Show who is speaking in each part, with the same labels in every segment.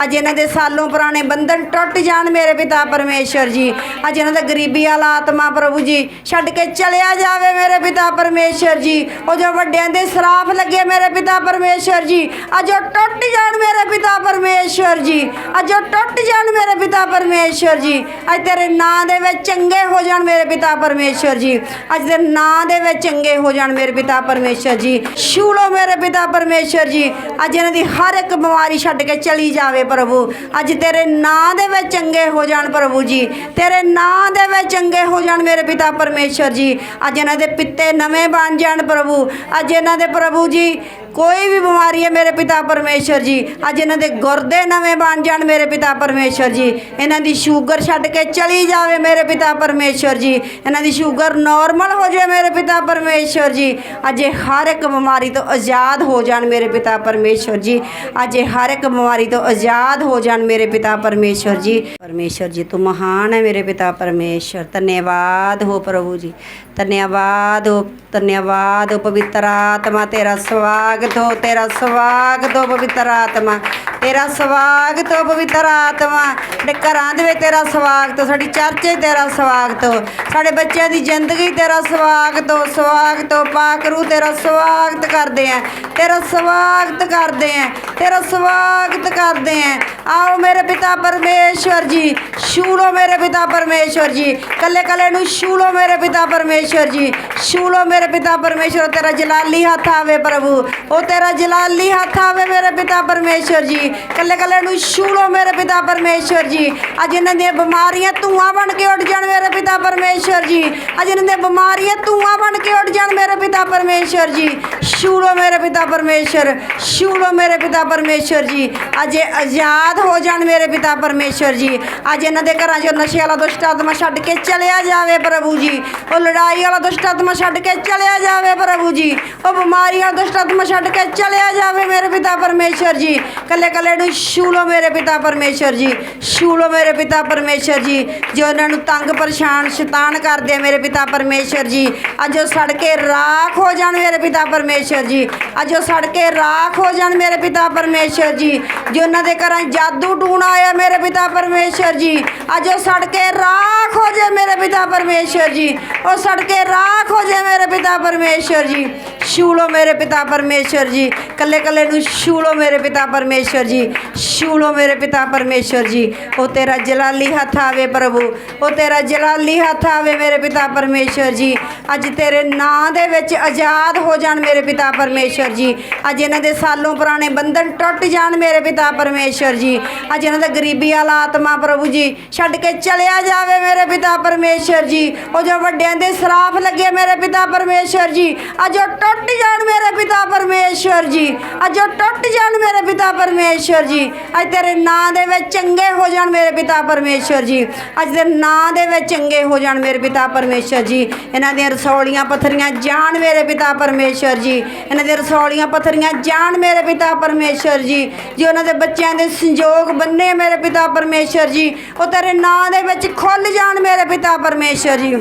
Speaker 1: ਅੱਜ ਇਹਨਾਂ ਦੇ ਸਾਲੋਂ ਪੁਰਾਣੇ ਬੰਧਨ ਟੁੱਟ ਜਾਣ ਮੇਰੇ ਪਿਤਾ ਪਰਮੇਸ਼ਰ ਜੀ। ਅੱਜ ਇਹਨਾਂ ਦਾ ਗਰੀਬੀ ਵਾਲਾ ਆਤਮਾ ਪ੍ਰਭੂ ਜੀ, ਛੱਡ ਕੇ ਚਲਿਆ ਜਾਵੇ ਮੇਰੇ ਪਿਤਾ ਪਰਮੇਸ਼ਰ ਜੀ। ਉਹ ਜੋ ਵੱਡਿਆਂ ਦੇ ਸਰਾਫ ਲੱਗੇ ਮੇਰੇ ਪਿਤਾ ਪਰਮੇਸ਼ਰ ਜੀ, ਅੱਜ ਉਹ ਟੁੱਟ ਜਾਣ ਮੇਰੇ ਪਿਤਾ ਪਰਮੇਸ਼ਰ ਜੀ। ਅੱਜ ਉਹ ਟੁੱਟ ਜਾਣ ਮੇਰੇ ਪਿਤਾ ਪਰਮੇਸ਼ਰ ਜੀ। ਅੱਜ ਤੇਰੇ ਨਾਂ ਦੇ ਵਿੱਚ ਚੰਗੇ ਹੋ ਜਾਣ ਮੇਰੇ ਪਿਤਾ ਪਰਮੇਸ਼ਰ ਜੀ। ਅੱਜ ਤੇਰੇ ਨਾਂ ਦੇ ਵਿੱਚ ਚੰਗੇ ਹੋ ਜਾਣ ਮੇਰੇ ਪਿਤਾ ਪਰਮੇਸ਼ਰ ਜੀ। ਛੂਲੋ ਮੇਰੇ ਪਿਤਾ ਪਰਮੇਸ਼ਰ ਜੀ। ਅੱਜ ਇਹਨਾਂ ਦੀ ਹਰ ਇੱਕ ਬਿਮਾਰੀ ਛੱਡ ਕੇ ਚਲੀ ਜਾਵੇ ਪ੍ਰਭੂ। ਅੱਜ ਤੇਰੇ ਨਾਂ ਦੇ ਵਿੱਚ ਚੰਗੇ ਹੋ ਜਾਣ ਪ੍ਰਭੂ ਜੀ। ਤੇਰੇ ਨਾਂ ਦੇ ਵਿੱਚ ਚੰਗੇ ਹੋ ਜਾਣ ਮੇਰੇ ਪਿਤਾ ਪਰਮੇਸ਼ਰ ਜੀ। ਅੱਜ ਇਹਨਾਂ ਦੇ ਪਿੱਤੇ ਨਵੇਂ ਬਣ ਜਾਣ ਪ੍ਰਭੂ। ਅੱਜ ਇਹਨਾਂ ਦੇ ਪ੍ਰਭੂ ਜੀ ਕੋਈ ਵੀ ਬਿਮਾਰੀ ਹੈ ਮੇਰੇ ਪਿਤਾ ਪਰਮੇਸ਼ਰ ਜੀ। ਅੱਜ ਇਹਨਾਂ ਦੇ ਗੁਰਦੇ ਨਵੇਂ ਬਣ ਜਾਣ ਮੇਰੇ ਪਿਤਾ ਪਰਮੇਸ਼ਰ ਜੀ। ਇਹਨਾਂ ਦੀ ਸ਼ੂਗਰ ਛੱਡ ਕੇ ਚਲੀ ਜਾਵੇ ਮੇਰੇ ਪਿਤਾ ਪਰਮੇਸ਼ਰ ਜੀ। ਇਹਨਾਂ ਦੀ ਸ਼ੂਗਰ ਨਾਰਮਲ ਹੋ ਜਾਵੇ ਮੇਰੇ ਪਿਤਾ ਪਰਮੇਸ਼ਰ ਜੀ। ਅੱਜ ਇਹ ਹਰ ਇੱਕ ਬਿਮਾਰੀ ਤੋਂ ਆਜ਼ਾਦ ਹੋ ਜਾਣ ਮੇਰੇ ਪਿਤਾ ਪਰਮੇਸ਼ਰ ਜੀ। ਅੱਜ ਇਹ ਹਰ ਇੱਕ ਬਿਮਾਰੀ ਤੋਂ ਆਜ਼ਾਦ ਹੋ ਜਾਣ ਮੇਰੇ ਪਿਤਾ ਪਰਮੇਸ਼ਰ ਜੀ। ਪਰਮੇਸ਼ਰ ਜੀ, ਤੂੰ ਮਹਾਨ ਹੈ ਮੇਰੇ ਪਿਤਾ ਪਰਮੇਸ਼ਰ। ਧੰਨਵਾਦ ਹੋ ਪ੍ਰਭੂ ਜੀ। ਧੰਨਵਾਦ ਹੋ ਧੰਨਵਾਦ ਹੋ ਪਵਿੱਤਰ ਆਤਮਾ ਤੇਰਾ ਸਵਾਗਤ ਹੋ ਤੇਰਾ ਸਵਾਗਤ ਹੋ ਪਵਿੱਤਰ ਆਤਮਾ। ਤੇਰਾ ਸਵਾਗਤ ਹੋ ਪਵਿੱਤਰ ਆਤਮਾ। ਸਾਡੇ ਘਰਾਂ ਦੇ ਵਿੱਚ ਤੇਰਾ ਸਵਾਗਤ ਹੋ ਸਾਡੀ ਚਰਚੇ ਤੇਰਾ ਸਵਾਗਤ। ਹੋ ਸਾਡੇ ਬੱਚਿਆਂ ਦੀ ਜ਼ਿੰਦਗੀ ਤੇਰਾ ਸਵਾਗਤ ਹੋ ਸਵਾਗਤ ਹੋ, ਪਾਕ ਰੂ ਤੇਰਾ ਸਵਾਗਤ ਕਰਦੇ ਆ। ਤੇਰਾ ਸਵਾਗਤ ਕਰਦੇ ਆ, ਤੇਰਾ ਸਵਾਗਤ ਕਰਦੇ ਆ। ਆਓ ਮੇਰੇ ਪਿਤਾ ਪਰਮੇਸ਼ਵਰ ਜੀ, ਛੂਲੋ ਮੇਰੇ ਪਿਤਾ ਪਰਮੇਸ਼ਵਰ ਜੀ। ਕੱਲੇ ਕੱਲੇ ਨੂੰ ਛੂਲੋ ਮੇਰੇ ਪਿਤਾ ਪਰਮੇਸ਼ਵਰ ਜੀ। ਛੂਲੋ ਮੇਰੇ ਪਿਤਾ ਪਰਮੇਸ਼ਵਰ ਤੇਰਾ ਜਲਾਲੀ ਹੱਥ ਆਵੇ ਪ੍ਰਭੂ। ਉਹ ਤੇਰਾ ਜਲਾਲੀ ਹੱਥ ਆਵੇ ਮੇਰੇ ਪਿਤਾ ਪਰਮੇਸ਼ਵਰ ਜੀ। ਕੱਲੇ ਕੱਲੇ ਨੂੰ ਛੂਲੋ ਮੇਰੇ ਪਿਤਾ ਪਰਮੇਸ਼ਵਰ ਜੀ। ਅੱਜ ਇਹਨਾਂ ਦੀਆਂ ਬਿਮਾਰੀਆਂ ਧੂਆਂ ਬਣ ਕੇ ਉੱਡ ਜਾਣ ਮੇਰੇ ਪਿਤਾ ਪਰਮੇਸ਼ਵਰ ਜੀ। ਅੱਜ ਇਹਨਾਂ ਦੀਆਂ ਬਿਮਾਰੀਆਂ ਧੂਆਂ ਬਣ ਕੇ ਉੱਡ ਜਾਣ ਮੇਰੇ ਪਿਤਾ ਪਰਮੇਸ਼ਵਰ ਜੀ। ਛੂਲੋ ਮੇਰੇ ਪਿਤਾ ਪਰਮੇਸ਼ਵਰ, ਛੂਲੋ ਮੇਰੇ ਪਿਤਾ ਪਰਮੇਸ਼ਵਰ ਜੀ। ਅੱਜ ਆਜ਼ਾਦ ਹੋ ਜਾਣ ਮੇਰੇ ਪਿਤਾ ਪਰਮੇਸ਼ਵਰ ਜੀ। ਅੱਜ ਇਹਨਾਂ ਦੇ ਘਰਾਂ 'ਚੋਂ ਨਸ਼ੇ ਵਾਲਾ ਦੁਸ਼ਟ ਆਤਮਾ ਛੱਡ ਕੇ ਚਲਿਆ ਜਾਵੇ ਪ੍ਰਭੂ ਜੀ। ਉਹ ਲੜਾਈ ਵਾਲਾ ਦੁਸ਼ਟ ਆਤਮਾ ਛੱਡ ਕੇ ਚਲਿਆ ਜਾਵੇ ਪ੍ਰਭੂ ਜੀ। ਉਹ ਬਿਮਾਰੀਆਂ ਦੁਸ਼ਟ ਆਤਮਾ ਛੱਡ ਕੇ ਚਲਿਆ ਜਾਵੇ ਮੇਰੇ ਪਿਤਾ ਪਰਮੇਸ਼ਵਰ ਜੀ। ਕੱਲੇ ਕੱਲੇ ਛੂਲੋ ਮੇਰੇ ਪਿਤਾ ਪਰਮੇਸ਼ਵਰ ਜੀ, ਛੂਲੋ ਮੇਰੇ ਪਿਤਾ ਪਰਮੇਸ਼ਵਰ ਜੀ। ਜੋ ਉਹਨਾਂ ਨੂੰ ਤੰਗ, ਪਰੇਸ਼ਾਨ, ਸ਼ੈਤਾਨ ਕਰਦੇ ਆ ਮੇਰੇ ਪਿਤਾ ਪਰਮੇਸ਼ਵਰ ਜੀ, ਅੱਜ ਉਹ ਸੜ ਕੇ ਰਾਖ ਹੋ ਜਾਣ ਮੇਰੇ ਪਿਤਾ ਪਰਮੇਸ਼ਵਰ ਜੀ। ਅੱਜ ਉਹ ਸੜ ਕੇ ਰਾਖ ਹੋ ਜਾਣ ਮੇਰੇ ਪਿਤਾ ਪਰਮੇਸ਼ਵਰ ਜੀ। ਜੋ ਉਹਨਾਂ ਦੇ ਘਰਾਂ ਜਾਦੂ ਟੂਣਾ ਆਇਆ ਮੇਰੇ ਪਿਤਾ ਪਰਮੇਸ਼ਵਰ ਜੀ, ਅੱਜ ਉਹ ਸੜ ਕੇ ਰਾਖ ਹੋ ਜਾਏ ਮੇਰੇ ਪਿਤਾ ਪਰਮੇਸ਼ਵਰ ਜੀ। ਉਹ ਸੜ ਕੇ ਰਾਖ ਹੋ ਜਾਏ ਮੇਰੇ ਪਿਤਾ ਪਰਮੇਸ਼ਵਰ ਜੀ। ਛੂਲੋ ਮੇਰੇ ਪਿਤਾ ਪਰਮੇਸ਼ਵਰ ਜੀ। ਕੱਲੇ ਕੱਲੇ ਨੂੰ ਛੂਲੋ ਮੇਰੇ ਪਿਤਾ ਪਰਮੇਸ਼ਵਰ ਜੀ। ਛੂਲੋ ਮੇਰੇ ਪਿਤਾ ਪਰਮੇਸ਼ਵਰ ਜੀ। ਉਹ ਤੇਰਾ ਜਲਾਲੀ ਹੱਥ ਆਵੇ ਪ੍ਰਭੂ। ਉਹ ਤੇਰਾ ਜਲਾਲੀ ਹੱਥ ਆਵੇ ਮੇਰੇ ਪਿਤਾ ਪਰਮੇਸ਼ਵਰ ਜੀ। ਅੱਜ ਤੇਰੇ ਨਾਂ ਦੇ ਵਿੱਚ ਆਜ਼ਾਦ ਹੋ ਜਾਣ ਮੇਰੇ ਪਿਤਾ ਪਰਮੇਸ਼ਵਰ ਜੀ। ਅੱਜ ਇਹਨਾਂ ਦੇ ਸਾਲੋਂ ਪੁਰਾਣੇ ਬੰਧਨ ਟੁੱਟ ਜਾਣ ਮੇਰੇ ਪਿਤਾ ਪਰਮੇਸ਼ਵਰ ਜੀ। ਅੱਜ ਇਹਨਾਂ ਦਾ ਗਰੀਬੀ ਵਾਲਾ ਆਤਮਾ ਪ੍ਰਭੂ ਜੀ, ਛੱਡ ਕੇ ਚਲਿਆ ਜਾਵੇ ਮੇਰੇ ਪਿਤਾ ਪਰਮੇਸ਼ਵਰ ਜੀ। ਉਹ ਜੋ ਵੱਡਿਆਂ ਦੇ ਸਰਾਫ ਲੱਗੇ ਮੇਰੇ ਪਿਤਾ ਪਰਮੇਸ਼ਵਰ ਜੀ, ਅੱਜ ਉਹ ਟੁੱਟ ਟੁੱਟ ਜਾਣ ਮੇਰੇ ਪਿਤਾ ਪਰਮੇਸ਼ਵਰ ਜੀ। ਅੱਜ ਉਹ ਟੁੱਟ ਜਾਣ ਮੇਰੇ ਪਿਤਾ ਪਰਮੇਸ਼ਵਰ ਜੀ। ਅੱਜ ਤੇਰੇ ਨਾਂ ਦੇ ਵਿੱਚ ਚੰਗੇ ਹੋ ਜਾਣ ਮੇਰੇ ਪਿਤਾ ਪਰਮੇਸ਼ਵਰ ਜੀ। ਅੱਜ ਤੇਰੇ ਨਾਂ ਦੇ ਵਿੱਚ ਚੰਗੇ ਹੋ ਜਾਣ ਮੇਰੇ ਪਿਤਾ ਪਰਮੇਸ਼ਵਰ ਜੀ। ਇਹਨਾਂ ਦੀਆਂ ਰਸੌਲੀਆਂ ਪੱਥਰੀਆਂ ਜਾਣ ਮੇਰੇ ਪਿਤਾ ਪਰਮੇਸ਼ਵਰ ਜੀ। ਇਹਨਾਂ ਦੀਆਂ ਰਸੌਲੀਆਂ ਪੱਥਰੀਆਂ ਜਾਣ ਮੇਰੇ ਪਿਤਾ ਪਰਮੇਸ਼ਵਰ ਜੀ। ਜੀ ਉਹਨਾਂ ਦੇ ਬੱਚਿਆਂ ਦੇ ਸੰਜੋਗ ਬੰਨੇ ਮੇਰੇ ਪਿਤਾ ਪਰਮੇਸ਼ਵਰ ਜੀ, ਉਹ ਤੇਰੇ ਨਾਂ ਦੇ ਵਿੱਚ ਖੁੱਲ ਜਾਣ ਮੇਰੇ ਪਿਤਾ ਪਰਮੇਸ਼ਵਰ ਜੀ।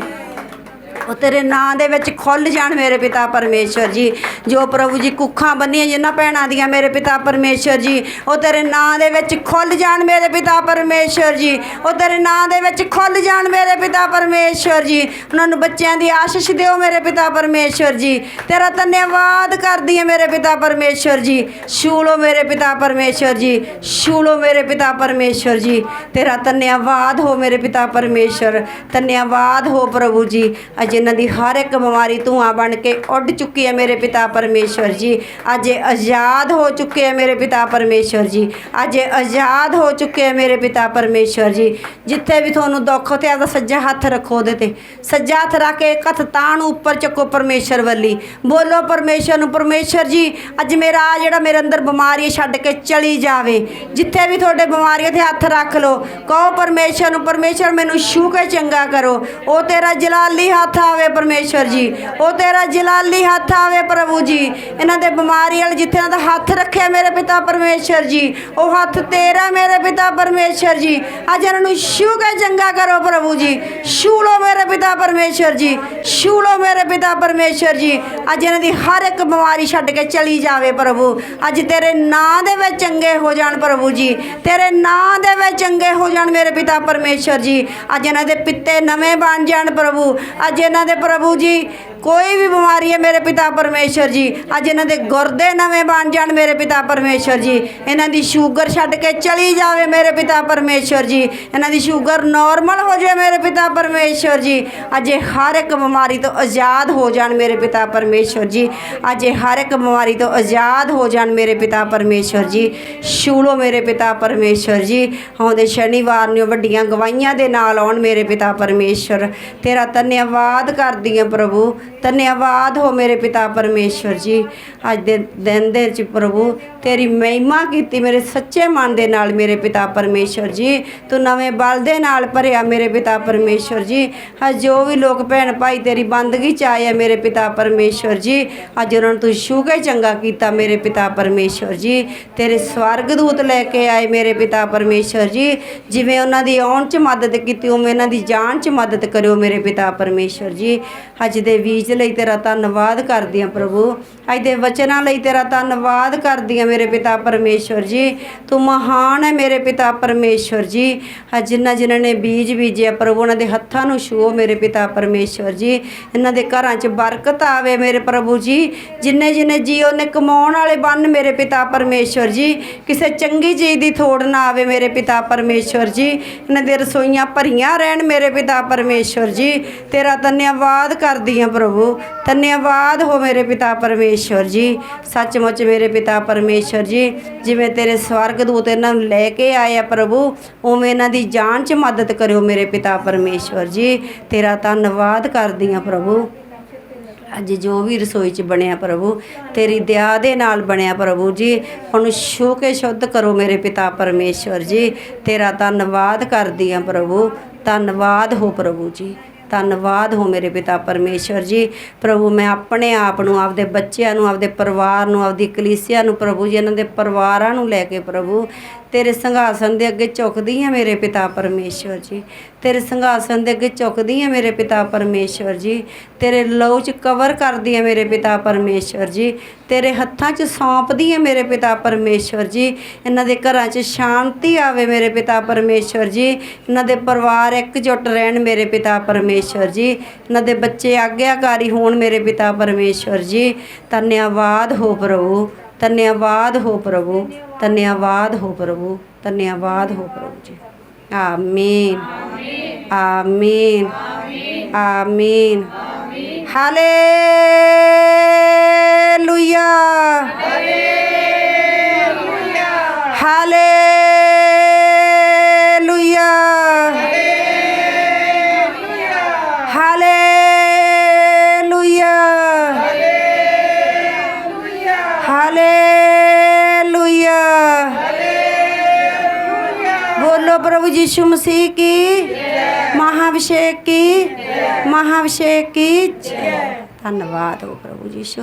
Speaker 1: ਉਹ ਤੇਰੇ ਨਾਂ ਦੇ ਵਿੱਚ ਖੁੱਲ ਜਾਣ ਮੇਰੇ ਪਿਤਾ ਪਰਮੇਸ਼ਵਰ ਜੀ। ਜੋ ਪ੍ਰਭੂ ਜੀ ਕੁੱਖਾਂ ਬੰਨੀਆਂ ਜਿਨ੍ਹਾਂ ਭੈਣਾਂ ਦੀਆਂ ਮੇਰੇ ਪਿਤਾ ਪਰਮੇਸ਼ਵਰ ਜੀ, ਉਹ ਤੇਰੇ ਨਾਂ ਦੇ ਵਿੱਚ ਖੁੱਲ ਜਾਣ ਮੇਰੇ ਪਿਤਾ ਪਰਮੇਸ਼ਵਰ ਜੀ। ਉਹ ਤੇਰੇ ਨਾਂ ਦੇ ਵਿੱਚ ਖੁੱਲ ਜਾਣ ਮੇਰੇ ਪਿਤਾ ਪਰਮੇਸ਼ਵਰ ਜੀ। ਉਹਨਾਂ ਨੂੰ ਬੱਚਿਆਂ ਦੀ ਆਸ਼ੀਸ਼ ਦਿਓ ਮੇਰੇ ਪਿਤਾ ਪਰਮੇਸ਼ਵਰ ਜੀ। ਤੇਰਾ ਧੰਨਵਾਦ ਕਰਦੀ ਹੈ ਮੇਰੇ ਪਿਤਾ ਪਰਮੇਸ਼ਵਰ ਜੀ। ਛੂਲੋ ਮੇਰੇ ਪਿਤਾ ਪਰਮੇਸ਼ਵਰ ਜੀ। ਛੂਲੋ ਮੇਰੇ ਪਿਤਾ ਪਰਮੇਸ਼ਵਰ ਜੀ। ਤੇਰਾ ਧੰਨਵਾਦ ਹੋ ਮੇਰੇ ਪਿਤਾ ਪਰਮੇਸ਼ਵਰ। ਧੰਨਵਾਦ ਹੋ ਪ੍ਰਭੂ ਜੀ। ਅਜੇ ਇਹਨਾਂ ਦੀ ਹਰ ਇੱਕ ਬਿਮਾਰੀ ਧੂਆਂ ਬਣ ਕੇ ਉੱਡ ਚੁੱਕੀ ਹੈ ਮੇਰੇ ਪਿਤਾ ਪਰਮੇਸ਼ਵਰ ਜੀ। ਅੱਜ ਇਹ ਆਜ਼ਾਦ ਹੋ ਚੁੱਕੇ ਹੈ ਮੇਰੇ ਪਿਤਾ ਪਰਮੇਸ਼ਵਰ ਜੀ। ਅੱਜ ਇਹ ਆਜ਼ਾਦ ਹੋ ਚੁੱਕੇ ਹੈ ਮੇਰੇ ਪਿਤਾ ਪਰਮੇਸ਼ਵਰ ਜੀ। ਜਿੱਥੇ ਵੀ ਤੁਹਾਨੂੰ ਦੁੱਖ ਤੇ ਆਪਦਾ ਸੱਜਾ ਹੱਥ ਰੱਖੋ ਉਹਦੇ ਤੇ। ਸੱਜਾ ਹੱਥ ਰੱਖ ਕੇ ਇੱਕ ਹੱਥ ਤਾਂ ਨੂੰ ਉੱਪਰ ਚੱਕੋ ਪਰਮੇਸ਼ਵਰ ਵੱਲੀ। ਬੋਲੋ ਪਰਮੇਸ਼ਵਰ ਨੂੰ, ਪਰਮੇਸ਼ਵਰ ਜੀ, ਅੱਜ ਮੇਰਾ ਆਹ ਜਿਹੜਾ ਮੇਰੇ ਅੰਦਰ ਬਿਮਾਰੀ ਹੈ, ਛੱਡ ਕੇ ਚਲੀ ਜਾਵੇ। ਜਿੱਥੇ ਵੀ ਤੁਹਾਡੇ ਬਿਮਾਰੀਆਂ ਤੇ ਹੱਥ ਰੱਖ ਲਓ। ਕਹੋ ਪਰਮੇਸ਼ਵਰ ਨੂੰ, ਪਰਮੇਸ਼ਵਰ, ਮੈਨੂੰ ਛੂ ਕੇ ਚੰਗਾ ਕਰੋ। ਉਹ ਤੇਰਾ ਜਲਾਲੀ ਹੱਥ ਆਵੇ ਪਰਮੇਸ਼ਰ ਜੀ। ਉਹ ਤੇਰਾ ਜਲਾਲੀ ਹੱਥ ਆਵੇ ਪ੍ਰਭੂ ਜੀ। ਇਹਨਾਂ ਦੇ ਬਿਮਾਰੀ ਵਾਲ ਜਿੱਥੇ ਇਹਨਾਂ ਦਾ ਹੱਥ ਰੱਖਿਆ ਮੇਰੇ ਪਿਤਾ ਪਰਮੇਸ਼ਰ ਜੀ, ਉਹ ਹੱਥ ਤੇਰਾ ਮੇਰੇ ਪਿਤਾ ਪਰਮੇਸ਼ਰ ਜੀ। ਅੱਜ ਇਹਨਾਂ ਨੂੰ ਛੂ ਕੇ ਚੰਗਾ ਕਰੋ ਪ੍ਰਭੂ ਜੀ। ਛੂ ਲੋ ਮੇਰੇ ਪਿਤਾ ਪਰਮੇਸ਼ਰ ਜੀ। ਛੂ ਲੋ ਮੇਰੇ ਪਿਤਾ ਪਰਮੇਸ਼ਰ ਜੀ। ਅੱਜ ਇਹਨਾਂ ਦੀ ਹਰ ਇੱਕ ਬਿਮਾਰੀ ਛੱਡ ਕੇ ਚਲੀ ਜਾਵੇ ਪ੍ਰਭੂ। ਅੱਜ ਤੇਰੇ ਨਾਂ ਦੇ ਵਿੱਚ ਚੰਗੇ ਹੋ ਜਾਣ ਪ੍ਰਭੂ ਜੀ। ਤੇਰੇ ਨਾਂ ਦੇ ਵਿੱਚ ਚੰਗੇ ਹੋ ਜਾਣ ਮੇਰੇ ਪਿਤਾ ਪਰਮੇਸ਼ਰ ਜੀ। ਅੱਜ ਇਹਨਾਂ ਦੇ ਪਿੱਤੇ ਨਵੇਂ ਬਣ ਜਾਣ ਪ੍ਰਭੂ। ਅੱਜ ਇਹਨਾਂ ਦੇ ਪ੍ਰਭੂ ਜੀ ਕੋਈ ਵੀ ਬਿਮਾਰੀ ਹੈ ਮੇਰੇ ਪਿਤਾ ਪਰਮੇਸ਼ਰ ਜੀ। ਅੱਜ ਇਹਨਾਂ ਦੇ ਗੁਰਦੇ ਨਵੇਂ ਬਣ ਜਾਣ ਮੇਰੇ ਪਿਤਾ ਪਰਮੇਸ਼ਰ ਜੀ। ਇਹਨਾਂ ਦੀ ਸ਼ੂਗਰ ਛੱਡ ਕੇ ਚਲੀ ਜਾਵੇ ਮੇਰੇ ਪਿਤਾ ਪਰਮੇਸ਼ਰ ਜੀ। ਇਹਨਾਂ ਦੀ ਸ਼ੂਗਰ ਨਾਰਮਲ ਹੋ ਜਾਵੇ ਮੇਰੇ ਪਿਤਾ ਪਰਮੇਸ਼ਰ ਜੀ। ਅੱਜ ਹਰ ਇੱਕ ਬਿਮਾਰੀ ਤੋਂ ਆਜ਼ਾਦ ਹੋ ਜਾਣ ਮੇਰੇ ਪਿਤਾ ਪਰਮੇਸ਼ਰ ਜੀ। ਅੱਜ ਹਰ ਇੱਕ ਬਿਮਾਰੀ ਤੋਂ ਆਜ਼ਾਦ ਹੋ ਜਾਣ ਮੇਰੇ ਪਿਤਾ ਪਰਮੇਸ਼ਰ ਜੀ। ਛੂਲੋ ਮੇਰੇ ਪਿਤਾ ਪਰਮੇਸ਼ਰ ਜੀ। ਆਉਂਦੇ ਸ਼ਨੀਵਾਰ ਨੂੰ ਵੱਡੀਆਂ ਗਵਾਹੀਆਂ ਦੇ ਨਾਲ ਆਉਣ ਮੇਰੇ ਪਿਤਾ ਪਰਮੇਸ਼ਰ। ਤੇਰਾ ਧੰਨਵਾਦ ਕਰਦੀ ਹਾਂ ਪ੍ਰਭੂ। ਧੰਨਵਾਦ ਹੋ ਮੇਰੇ ਪਿਤਾ ਪਰਮੇਸ਼ਰ ਜੀ। ਅੱਜ ਦੇ ਦਿਨ ਦੇ ਵਿੱਚ ਪ੍ਰਭੂ, ਤੇਰੀ ਮਹਿਮਾ ਕੀਤੀ ਮੇਰੇ ਸੱਚੇ ਮਨ ਦੇ ਨਾਲ ਮੇਰੇ ਪਿਤਾ ਪਰਮੇਸ਼ਰ ਜੀ। ਤੂੰ ਨਵੇਂ ਬਲ ਦੇ ਨਾਲ ਭਰਿਆ ਮੇਰੇ ਪਿਤਾ ਪਰਮੇਸ਼ਰ ਜੀ। ਅੱਜ ਜੋ ਵੀ ਲੋਕ ਭੈਣ ਭਾਈ ਤੇਰੀ ਬੰਦਗੀ ਚ ਆਏ ਆ ਮੇਰੇ ਪਿਤਾ ਪਰਮੇਸ਼ਰ ਜੀ, ਅੱਜ ਉਹਨਾਂ ਨੂੰ ਤੂੰ ਛੂਹ ਕੇ ਚੰਗਾ ਕੀਤਾ ਮੇਰੇ ਪਿਤਾ ਪਰਮੇਸ਼ਰ ਜੀ। ਤੇਰੇ ਸਵਰਗ ਦੂਤ ਲੈ ਕੇ ਆਏ ਮੇਰੇ ਪਿਤਾ ਪਰਮੇਸ਼ਰ ਜੀ। ਜਿਵੇਂ ਉਹਨਾਂ ਦੀ ਆਉਣ ਚ ਮਦਦ ਕੀਤੀ, ਉਵੇਂ ਇਹਨਾਂ ਦੀ ਜਾਣ ਚ ਮਦਦ ਕਰਿਓ ਮੇਰੇ ਪਿਤਾ ਪਰਮੇਸ਼ਰ ਜੀ। ਅੱਜ ਦੇ ਬੀਜ ਲਈ ਤੇਰਾ ਧੰਨਵਾਦ ਕਰਦੀ ਹਾਂ ਪ੍ਰਭੂ। ਅੱਜ ਦੇ ਵਚਨਾਂ ਲਈ ਤੇਰਾ ਧੰਨਵਾਦ ਕਰਦੀ ਹਾਂ ਮੇਰੇ ਪਿਤਾ ਪਰਮੇਸ਼ਰ ਜੀ। ਤੂੰ ਮਹਾਨ ਹੈ ਮੇਰੇ ਪਿਤਾ ਪਰਮੇਸ਼ਰ ਜੀ। ਅੱਜ ਜਿਨ੍ਹਾਂ ਜਿਨ੍ਹਾਂ ਨੇ ਬੀਜ ਬੀਜਿਆ, ਪ੍ਰਭੂ ਉਹਨਾਂ ਦੇ ਹੱਥਾਂ ਨੂੰ ਛੂਓ ਮੇਰੇ ਪਿਤਾ ਪਰਮੇਸ਼ਰ ਜੀ। ਇਹਨਾਂ ਦੇ ਘਰਾਂ 'ਚ ਬਰਕਤ ਆਵੇ ਮੇਰੇ ਪ੍ਰਭੂ ਜੀ। ਜਿੰਨੇ ਜਿੰਨੇ ਜੀ ਉਹਨੇ ਕਮਾਉਣ ਵਾਲੇ ਬਣ ਮੇਰੇ ਪਿਤਾ ਪਰਮੇਸ਼ਰ ਜੀ। ਕਿਸੇ ਚੰਗੀ ਚੀਜ਼ ਦੀ ਥੋੜ ਨਾ ਆਵੇ ਮੇਰੇ ਪਿਤਾ ਪਰਮੇਸ਼ਰ ਜੀ। ਇਹਨਾਂ ਦੇ ਰਸੋਈਆਂ ਭਰੀਆਂ ਰਹਿਣ ਮੇਰੇ ਪਿਤਾ ਪਰਮੇਸ਼ਰ ਜੀ। ਤੇਰਾ ਧੰਨਵਾਦ ਕਰਦੀ ਹਾਂ ਪ੍ਰਭੂ। ਪ੍ਰਭੂ, ਧੰਨਵਾਦ ਹੋ ਮੇਰੇ ਪਿਤਾ ਪਰਮੇਸ਼ਰ ਜੀ। ਸੱਚਮੁੱਚ ਮੇਰੇ ਪਿਤਾ ਪਰਮੇਸ਼ਰ ਜੀ, ਜਿਵੇਂ ਤੇਰੇ ਸਵਰਗ ਦੂਤ ਇਹਨਾਂ ਨੂੰ ਲੈ ਕੇ ਆਏ ਪ੍ਰਭੂ, ਉਵੇਂ ਇਹਨਾਂ ਦੀ ਜਾਨ 'ਚ ਮਦਦ ਕਰਿਓ ਮੇਰੇ ਪਿਤਾ ਪਰਮੇਸ਼ਰ ਜੀ। ਤੇਰਾ ਧੰਨਵਾਦ ਕਰਦੀ ਆ ਪ੍ਰਭੂ। ਅੱਜ ਜੋ ਵੀ ਰਸੋਈ 'ਚ ਬਣਿਆ ਪ੍ਰਭੂ, ਤੇਰੀ ਦਇਆ ਦੇ ਨਾਲ ਬਣਿਆ ਪ੍ਰਭੂ ਜੀ। ਉਹਨੂੰ ਛੂ ਕੇ ਸ਼ੁੱਧ ਕਰੋ ਮੇਰੇ ਪਿਤਾ ਪਰਮੇਸ਼ਵਰ ਜੀ। ਤੇਰਾ ਧੰਨਵਾਦ ਕਰਦੀ ਹਾਂ ਪ੍ਰਭੂ। ਧੰਨਵਾਦ ਹੋ ਪ੍ਰਭੂ ਜੀ। ਧੰਨਵਾਦ ਹੋ ਮੇਰੇ ਪਿਤਾ ਪਰਮੇਸ਼ਵਰ ਜੀ। ਪ੍ਰਭੂ, ਮੈਂ ਆਪਣੇ ਆਪ ਨੂੰ, ਆਪਦੇ ਬੱਚਿਆਂ ਨੂੰ, ਆਪਦੇ ਪਰਿਵਾਰ ਨੂੰ, ਆਪਦੀ ਕਲੀਸਿਆ ਨੂੰ, ਪ੍ਰਭੂ ਜੀ, ਇਹਨਾਂ ਦੇ ਪਰਿਵਾਰਾਂ ਨੂੰ ਲੈ ਕੇ ਪ੍ਰਭੂ ਤੇਰੇ ਸੰਘਾਸਨ ਦੇ ਅੱਗੇ ਝੁਕਦੀ ਹਾਂ ਮੇਰੇ ਪਿਤਾ ਪਰਮੇਸ਼ਵਰ ਜੀ। ਤੇਰੇ ਸੰਘਾਸਨ ਦੇ ਅੱਗੇ ਝੁਕਦੀ ਹਾਂ ਮੇਰੇ ਪਿਤਾ ਪਰਮੇਸ਼ਵਰ ਜੀ। ਤੇਰੇ ਲਹੂ ਚ ਕਵਰ ਕਰਦੀ ਹਾਂ ਮੇਰੇ ਪਿਤਾ ਪਰਮੇਸ਼ਵਰ ਜੀ। ਤੇਰੇ ਹੱਥਾਂ 'ਚ ਸੌਂਪਦੀ ਹਾਂ ਮੇਰੇ ਪਿਤਾ ਪਰਮੇਸ਼ਵਰ ਜੀ। ਇਹਨਾਂ ਦੇ ਘਰਾਂ 'ਚ ਸ਼ਾਂਤੀ ਆਵੇ ਮੇਰੇ ਪਿਤਾ ਪਰਮੇਸ਼ਵਰ ਜੀ। ਇਹਨਾਂ ਦੇ ਪਰਿਵਾਰ ਇਕਜੁੱਟ ਰਹਿਣ ਮੇਰੇ ਪਿਤਾ ਪਰਮੇਸ਼ਵਰ ਜੀ। ਇਹਨਾਂ ਦੇ ਬੱਚੇ ਆਗਿਆਕਾਰੀ ਹੋਣ ਮੇਰੇ ਪਿਤਾ ਪਰਮੇਸ਼ਵਰ ਜੀ। ਧੰਨਵਾਦ ਹੋ ਪ੍ਰਭੂ ਧੰਨਵਾਦ ਹੋ ਪ੍ਰਭੂ। ਧੰਨਵਾਦ ਹੋ ਪ੍ਰਭੂ ਧੰਨਵਾਦ ਹੋ ਪ੍ਰਭੂ ਜੀ। ਆਮੀਨ। ਆਮੀਨ। ਆਮੀਨ। ਹਾਲੇਲੂਇਆ। ਹਾਲੇਲੂਇਆ। प्रभु यीशु मसीह की महाभिषेक की महाभिषेक की जय। धन्यवाद हो प्रभु यीशु